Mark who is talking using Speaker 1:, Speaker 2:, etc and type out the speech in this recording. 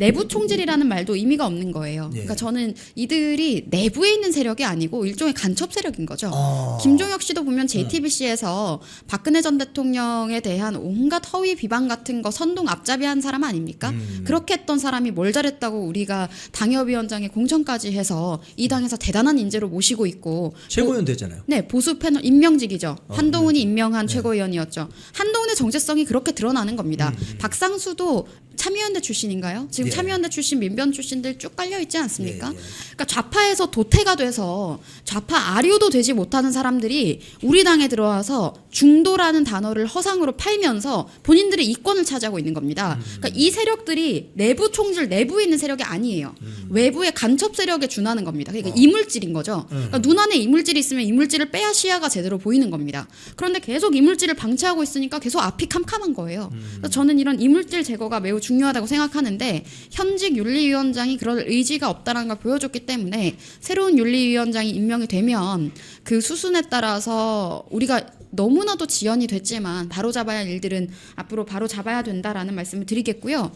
Speaker 1: 내부 총질이라는 말도 의미가 없는 거예요.
Speaker 2: 예.
Speaker 1: 그러니까 저는 이들이 내부에 있는 세력이 아니고 일종의 간첩 세력인 거죠.
Speaker 2: 어.
Speaker 1: 김종혁 씨도 보면 JTBC에서 박근혜 전 대통령에 대한 온갖 허위 비방 같은 거 선동 앞잡이한 사람 아닙니까?
Speaker 2: 음.
Speaker 1: 그렇게 했던 사람이 뭘 잘했다고 우리가 당협위원장에 공천까지 해서 이 당에서 대단한 인재로 모시고 있고
Speaker 2: 최고위원 됐잖아요.
Speaker 1: 네, 보수 패널 임명직이죠.
Speaker 2: 어,
Speaker 1: 한동훈이 임명한
Speaker 2: 네.
Speaker 1: 최고위원이었죠. 한동훈의 정체성이 그렇게 드러나는 겁니다. 박상수도 참여연대 출신인가요? 지금
Speaker 2: 음, 예.
Speaker 1: 참여연대 출신, 민변 출신들 쭉 깔려 있지 않습니까?
Speaker 2: 예, 예.
Speaker 1: 그러니까 좌파에서 도태가 돼서 좌파 아류도 되지 못하는 사람들이 우리 당에 들어와서 중도라는 단어를 허상으로 팔면서 본인들의 이권을 차지하고 있는 겁니다.
Speaker 2: 음.
Speaker 1: 그러니까 이 세력들이 내부 총질 내부에 있는 세력이 아니에요. 외부의 간첩 세력에 준하는 겁니다. 그러니까
Speaker 2: 음. 어.
Speaker 1: 이물질인 거죠. 그러니까 눈 안에 이물질이 있으면 이물질을 빼야 시야가 제대로 보이는 겁니다. 그런데 계속 이물질을 방치하고 있으니까 계속 앞이 캄캄한 거예요.
Speaker 2: 음.
Speaker 1: 그래서 저는 이런 이물질 제거가 매우 중요하다고 생각하는데 현직 윤리위원장이 그럴 의지가 없다는 걸 보여줬기 때문에 새로운 윤리위원장이 임명이 되면 그 수순에 따라서 우리가 너무나도 지연이 됐지만 바로 잡아야 할 일들은 앞으로 바로 잡아야 된다라는 말씀을 드리겠고요.